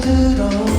들어.